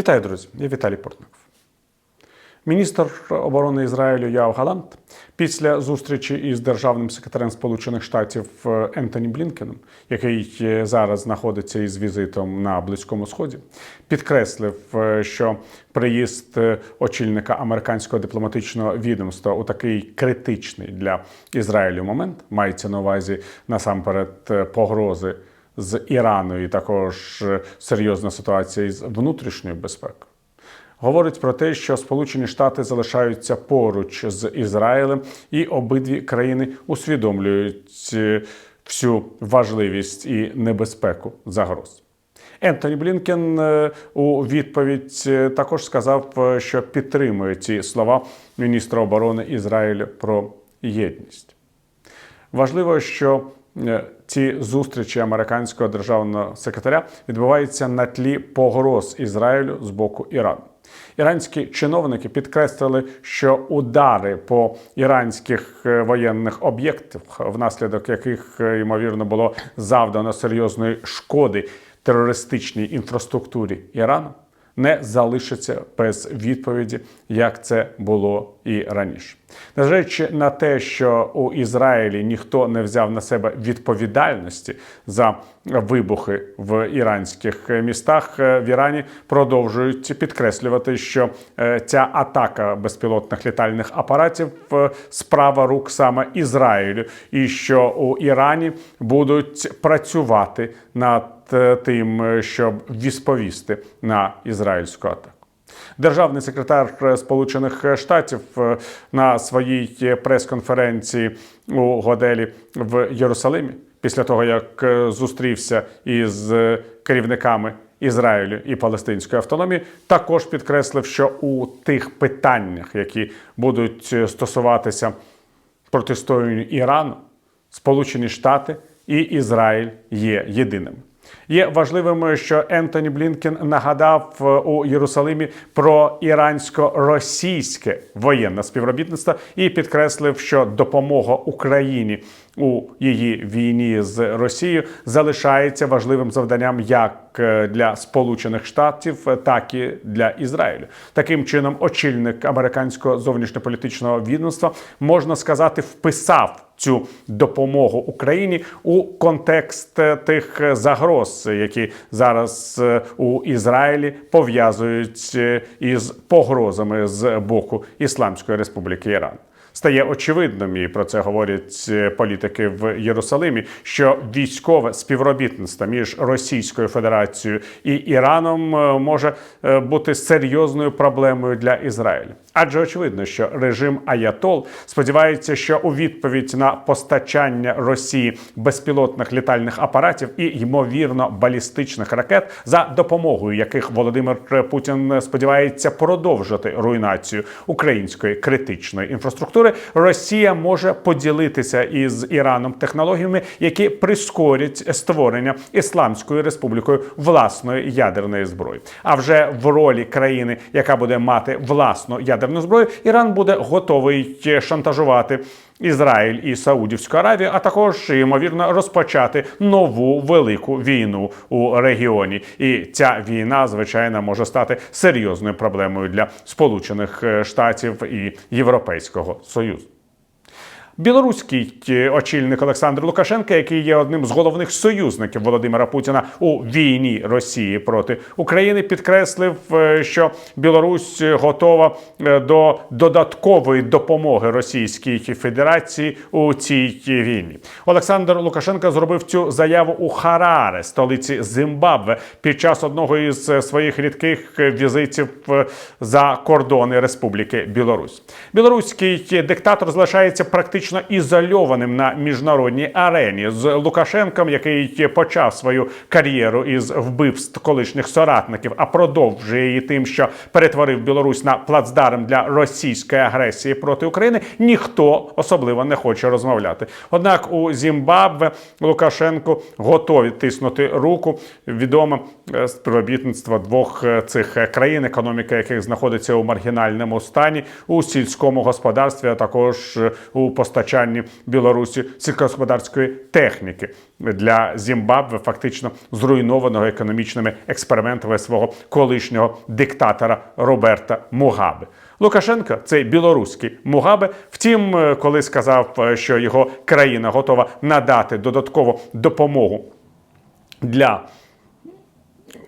Вітаю, друзі! Я Віталій Портников. Міністр оборони Ізраїлю Яв Галант після зустрічі із державним секретарем Сполучених Штатів е, Ентоні Блінкеном, який е, зараз знаходиться із візитом на Близькому Сході, підкреслив, е, що приїзд очільника американського дипломатичного відомства у такий критичний для Ізраїлю момент мається на увазі насамперед погрози з Ірану і також е, серйозна ситуація із внутрішньою безпекою. Говорить про те, що Сполучені Штати залишаються поруч з Ізраїлем, і обидві країни усвідомлюють е, всю важливість і небезпеку загроз. Ентоні Блінкен е, у відповідь також сказав, що підтримує ці слова міністра оборони Ізраїлю про єдність. Важливо, що ці зустрічі американського державного секретаря відбуваються на тлі погроз Ізраїлю з боку Ірану. Іранські чиновники підкреслили, що удари по іранських е, воєнних об'єктах, внаслідок яких е, ймовірно було завдано серйозної шкоди терористичній інфраструктурі Ірану, не залишиться без відповіді, як це було і раніше. Незважаючи на те, що у Ізраїлі ніхто не взяв на себе відповідальності за вибухи в іранських містах, е, в Ірані продовжують підкреслювати, що е, ця атака безпілотних літальних апаратів е, справа рук саме Ізраїлю, і що у Ірані будуть працювати над тим, е, щоб відповісти на ізраїльську атаку. Державний секретар е, Сполучених Штатів е, на своїй е, прес-конференції у Годелі в Єрусалимі, після того як е, зустрівся із е, керівниками Ізраїлю і Палестинської автономії, також підкреслив, що у тих питаннях, які будуть е, стосуватися протистоянню Ірану, Сполучені Штати і Ізраїль є єдиними. Є важливим, що Ентоні Блінкен нагадав е, у Єрусалимі про ірансько-російське воєнне співробітництво і підкреслив, що допомога Україні у її війні з Росією залишається важливим завданням як е, для Сполучених Штатів, е, так і для Ізраїлю. Таким чином, очільник американського зовнішньополітичного відомства можна сказати, вписав цю допомогу Україні у контекст тих е, які зараз е, у Ізраїлі пов'язують е, із погрозами з боку Ісламської Республіки Іран. Стає очевидним, і про це говорять е, політики в Єрусалимі, що військове співробітництво між Російською Федерацією і Іраном може бути серйозною проблемою для Ізраїлю. Адже очевидно, що режим Аятол сподівається, що у відповідь на постачання Росії безпілотних літальних апаратів і ймовірно балістичних ракет, за допомогою яких Володимир Путін сподівається продовжити руйнацію української критичної інфраструктури, Росія може поділитися із Іраном технологіями, які прискорять створення Ісламською республікою власної ядерної зброї. А вже в ролі країни, яка буде мати власну ядерну зброю, Іран буде готовий шантажувати. Ізраїль і Саудівську Аравію, а також ймовірно розпочати нову велику війну у регіоні. І ця війна, звичайно, може стати серйозною проблемою для Сполучених е, Штатів і Європейського Союзу. Білоруський е, очільник Олександр Лукашенко, який є одним з головних союзників Володимира Путіна у війні Росії проти України, підкреслив, е, що Білорусь готова е, до додаткової допомоги Російській Федерації у цій війні. Олександр Лукашенко зробив цю заяву у Хараре, столиці Зимбабве, під час одного із своїх рідких візитів за кордони Республіки Білорусь. Білоруський диктатор залишається практично ізольованим на міжнародній арені з Лукашенком, який почав свою кар'єру із вбивств колишніх соратників, а продовжує її тим, що перетворив Білорусь на плацдарм для російської агресії проти України. Ніхто особливо не хоче розмовляти. Однак у Зімбабве Лукашенку готові тиснути руку. Відоме е, співробітництво двох е, цих е, країн, економіка яких знаходиться у маргінальному стані у сільському господарстві, а також у постачанні постачанні Білорусі сільськогосподарської техніки для Зімбабве, фактично зруйнованого економічними експериментами свого колишнього диктатора Роберта Мугабе. Лукашенко цей білоруський Мугабе. Втім, е, коли сказав, е, що його країна готова надати додаткову допомогу для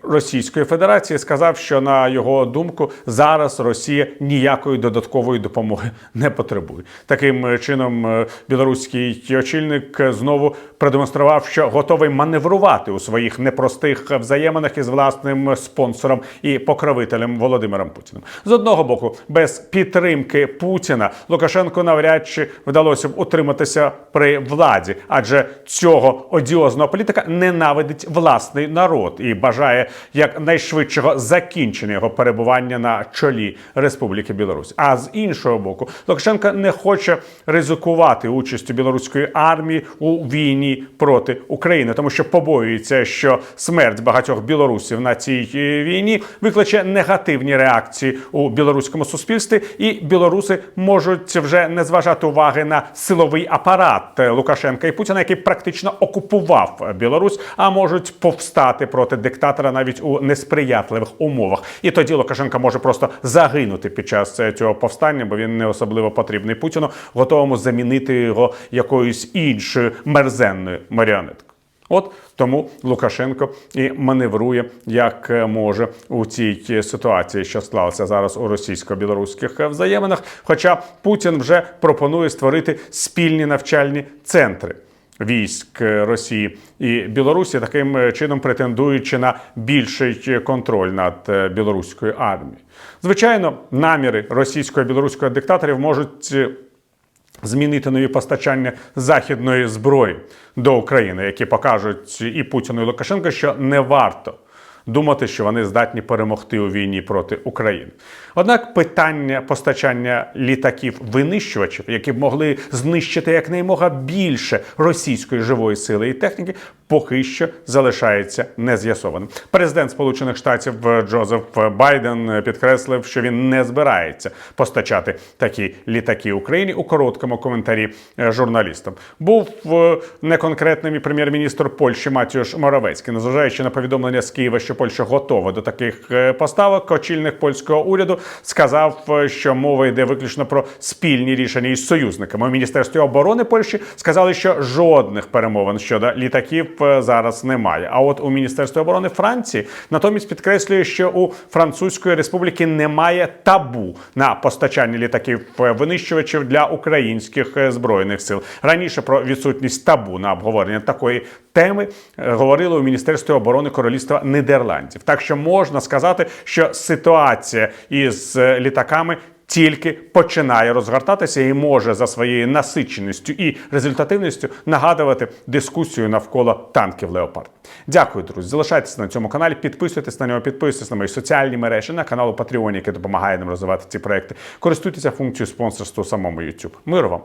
Російської Федерації сказав, що на його думку зараз Росія ніякої додаткової допомоги не потребує. Таким чином, е, білоруський очільник знову продемонстрував, що готовий маневрувати у своїх непростих взаєминах із власним спонсором і покровителем Володимиром Путіним. З одного боку, без підтримки Путіна Лукашенко навряд чи вдалося б утриматися при владі, адже цього одіозного політика ненавидить власний народ і бажає якнайшвидшого закінчення його перебування на чолі Республіки Білорусь. А з іншого боку, Лукашенко не хоче ризикувати участю білоруської армії у війні проти України, тому що побоюється, що смерть багатьох білорусів на цій е, війні викличе негативні реакції у білоруському суспільстві, і білоруси можуть вже не зважати уваги на силовий апарат Лукашенка і Путіна, який практично окупував Білорусь, а можуть повстати проти диктатора навіть у несприятливих умовах. І тоді Лукашенко може просто загинути під час е, цього повстання, бо він не особливо потрібний Путіну, готовому замінити його якоюсь іншою мерзенною маріонеткою. От тому Лукашенко і маневрує як е, може у цій е, ситуації, що склалася зараз у російсько-білоруських взаєминах. Хоча Путін вже пропонує створити спільні навчальні центри. Військ Росії і Білорусі таким чином претендуючи на більший контроль над білоруською армією. Звичайно, наміри російського білоруського диктаторів можуть змінити нові постачання західної зброї до України, які покажуть і Путіну, і Лукашенко, що не варто думати, що вони здатні перемогти у війні проти України. Однак питання постачання літаків винищувачів, які б могли знищити якнаймога більше російської живої сили і техніки, поки що залишається нез'ясованим. Президент Сполучених Штатів Джозеф Байден підкреслив, що він не збирається постачати такі літаки Україні у короткому коментарі е, журналістам. Був е, неконкретним і прем'єр-міністр Польщі Матіуш Моровецький, незважаючи на повідомлення з Києва, що Польща готова до таких е, поставок. Очільник польського уряду сказав, е, що мова йде виключно про спільні рішення із союзниками. У міністерстві оборони Польщі сказали, що жодних перемовин щодо літаків е, зараз немає. А от у міністерстві оборони Франції натомість підкреслює, що у Французької республіки немає табу на постачання літаків е, винищувачів для українських е, збройних сил. Раніше про відсутність табу на обговорення такої теми е, говорили у міністерстві оборони Королівства Нідерландів. Так що можна сказати, що ситуація із літаками. Тільки починає розгортатися і може за своєю насиченістю і результативністю нагадувати дискусію навколо танків Леопард. Дякую, друзі. Залишайтеся на цьому каналі, підписуйтесь на нього, підписуйтесь на мої соціальні мережі, на канал у Патреоні, який допомагає нам розвивати ці проекти. Користуйтеся функцією спонсорства у самому YouTube. Миру вам!